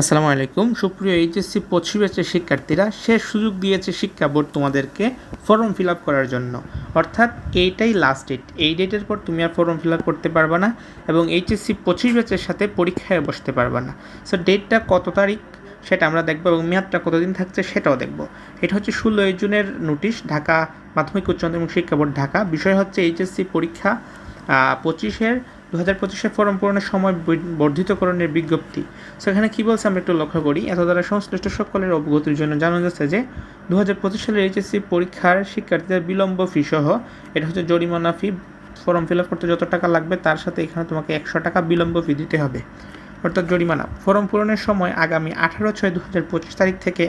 আসসালামু আলাইকুম। সুপ্রিয় এইচএসসি পশ্চিম ব্যাচের শিক্ষার্থীরা, শেষ সুযোগ দিয়েছে শিক্ষা বোর্ড তোমাদেরকে ফর্ম ফিল আপ করার জন্য। অর্থাৎ এইটাই লাস্ট ডেট এই ডেটের পর তুমি আর ফর্ম ফিল আপ করতে পারবে না এবং এইচএসসি পঁচিশ ব্যাচের সাথে পরীক্ষায় বসতে পারবে না। সো ডেটটা কত তারিখ সেটা আমরা দেখব এবং মেয়াদটা কতদিন থাকছে সেটাও দেখব। এটা হচ্ছে ষোলোই জুনের নোটিশ ঢাকা মাধ্যমিক উচ্চ মাধ্যমিক শিক্ষা বোর্ড, ঢাকা। বিষয় হচ্ছে এইচএসসি পরীক্ষা পঁচিশের হাজার পঁচিশে ফর্ম পূরণের সময় বর্ধিতকরণের বিজ্ঞপ্তি। সো এখানে কী বলছে আমরা একটু লক্ষ্য করি। এত দ্বারা সংশ্লিষ্ট সকলের অবগতির জন্য জানা যাচ্ছে যে দু হাজার পঁচিশ সালের এইচএসসি পরীক্ষার শিক্ষার্থীদের বিলম্ব ফি সহ এটা হচ্ছে জরিমানা ফি, ফর্ম ফিল আপ করতে যত টাকা লাগবে তার সাথে এখানে তোমাকে একশো টাকা বিলম্ব ফি দিতে হবে। অর্থাৎ জরিমানা। ফর্ম পূরণের সময় আগামী আঠারো ছয় দু হাজার পঁচিশ তারিখ থেকে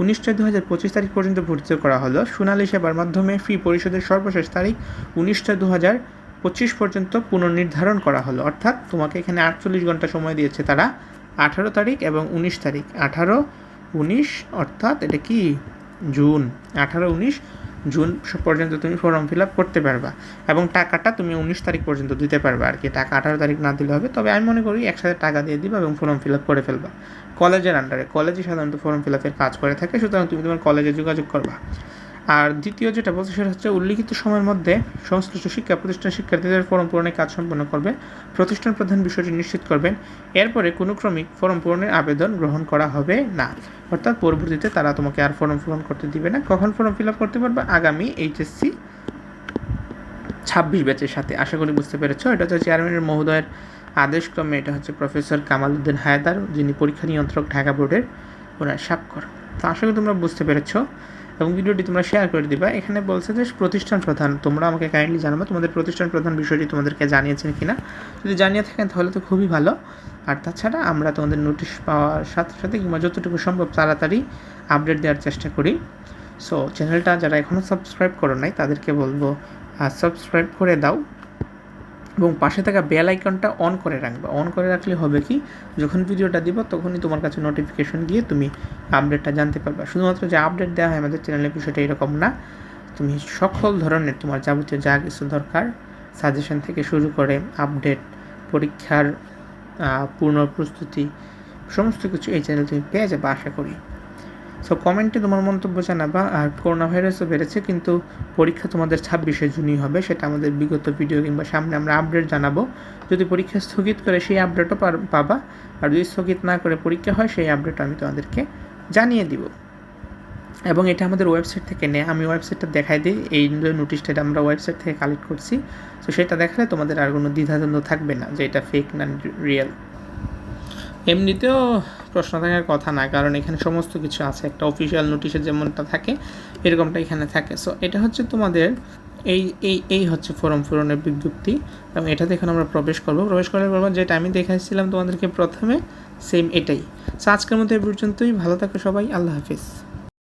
উনিশ ছয় দু হাজার পঁচিশ তারিখ পর্যন্ত ভর্তি করা হলো। সোনালী সেবার মাধ্যমে ফি পরিশোধের সর্বশেষ তারিখ উনিশ ছয় দু হাজার পঁচিশ পর্যন্ত পুনর্নির্ধারণ করা হলো। অর্থাৎ তোমাকে এখানে আটচল্লিশ ঘণ্টা সময় দিয়েছে তারা। আঠারো তারিখ এবং উনিশ তারিখ। আঠারো, উনিশ, অর্থাৎ এটা কি? জুন। আঠারো, উনিশ, জুন পর্যন্ত তুমি ফর্ম ফিল আপ করতে পারবা এবং টাকাটা তুমি উনিশ তারিখ পর্যন্ত দিতে পারবা আর কি। টাকা আঠারো তারিখ না দিলে হবে। তবে আমি মনে করি একসাথে টাকা দিয়ে দিবা এবং ফর্ম ফিল আপ করে ফেলবা। কলেজের আন্ডারে কলেজে সাধারণত ফর্ম ফিল আপের কাজ করে থাকে। সুতরাং তুমি তোমার কলেজে যোগাযোগ করবা। আর দ্বিতীয় যেটা বলছে সেটা হচ্ছে উল্লিখিত সময়ের মধ্যে সংশ্লিষ্ট শিক্ষা প্রতিষ্ঠান শিক্ষার্থীদের ফর্ম পূরণের কাজ সম্পন্ন করবে, প্রতিষ্ঠান প্রধান বিষয়টি নিশ্চিত করবেন, এরপরে কোনো ক্রমিক ফর্ম পূরণের আবেদন গ্রহণ করা হবে না। অর্থাৎ পরবর্তীতে তারা তোমাকে আর ফর্ম পূরণ করতে দিবে না। কখন ফর্ম ফিল আপ করতে পারবে? আগামী এইচএসসি ছাব্বিশ ব্যাচের সাথে। আশা করি বুঝতে পেরেছ। এটা হচ্ছে চেয়ারম্যানের মহোদয়ের আদেশক্রমে। এটা হচ্ছে প্রফেসর কামাল উদ্দিন হায়দার, যিনি পরীক্ষা নিয়ন্ত্রক ঢাকা বোর্ডের ওনার স্বাক্ষর তো আশা করি তোমরা বুঝতে পেরেছ। এবং ভিডিওটি তোমরা শেয়ার করে দিবা। এখানে বলছে যে, প্রতিষ্ঠান প্রধান, তোমরা আমাকে কাইন্ডলি জানাব তোমাদের প্রতিষ্ঠান প্রধান বিষয়টি তোমাদেরকে জানিয়েছেন কিনা। যদি জানিয়ে থাকেন তাহলে তো খুবই ভালো। আর তাছাড়া আমরা তোমাদের নোটিশ পাওয়ার সাথে সাথে কিংবা যতটুকু সম্ভব তাড়াতাড়ি আপডেট দেওয়ার চেষ্টা করি। সো চ্যানেলটা যারা এখনও সাবস্ক্রাইব করো নাই, তাদেরকে বলব, আর সাবস্ক্রাইব করে দাও। এবং পাশে থাকা বেল আইকনটা অন করে রাখবে। অন করে রাখলে হবে কি, যখন ভিডিওটা দিব, তখনই তোমার কাছে নোটিফিকেশন গিয়ে তুমি আপডেটটা জানতে পারবে। শুধুমাত্র যে আপডেট দেওয়া হয় আমাদের চ্যানেলের বিষয়টা এরকম না। তুমি সকল ধরনের তোমার যাবতীয় যা কিছু দরকার সাজেশন থেকে শুরু করে আপডেট পরীক্ষার পূর্ণ প্রস্তুতি, সমস্ত কিছু এই চ্যানেল তুমি পেয়ে যাবে, আশা করি। সো কমেন্টে তোমার মন্তব্য জানাবা, আর করোনা ভাইরাসও বেড়েছে, কিন্তু পরীক্ষা তোমাদের ছাব্বিশে জুনই হবে, সেটা আমাদের বিগত ভিডিও কিংবা সামনে আমরা আপডেট জানাব। যদি পরীক্ষা স্থগিত করে, সেই আপডেটও পাবা, আর যদি স্থগিত না করে পরীক্ষা হয়, সেই আপডেট আমি তোমাদেরকে জানিয়ে দিব। এবং এটা আমাদের ওয়েবসাইট থেকে নেয় আমি ওয়েবসাইটটা দেখাই দিই, এই নোটিশটা আমরা ওয়েবসাইট থেকে কালেক্ট করছি, তো সেটা দেখালে তোমাদের আর কোনো দ্বিধাদ্বন্দ্ব থাকবে না যে এটা ফেক না রিয়েল এমনিতেও প্রশ্ন থাকার কথা না, কারণ এখানে সমস্ত কিছু আছে। একটা অফিসিয়াল নোটিশে যেমনটা থাকে, এরকমটা এখানে থাকে। সো এটা হচ্ছে তোমাদের এই এই এই হচ্ছে ফর্ম ফোরনের বিজ্ঞপ্তি। এবং এটাতে এখন আমরা প্রবেশ করব। প্রবেশ করার পর যেটা আমি দেখাচ্ছিলাম তোমাদেরকে প্রথমে সেম এটাই। সো আজকের মতো এই পর্যন্তই। ভালো থাকো সবাই। আল্লাহ হাফিজ।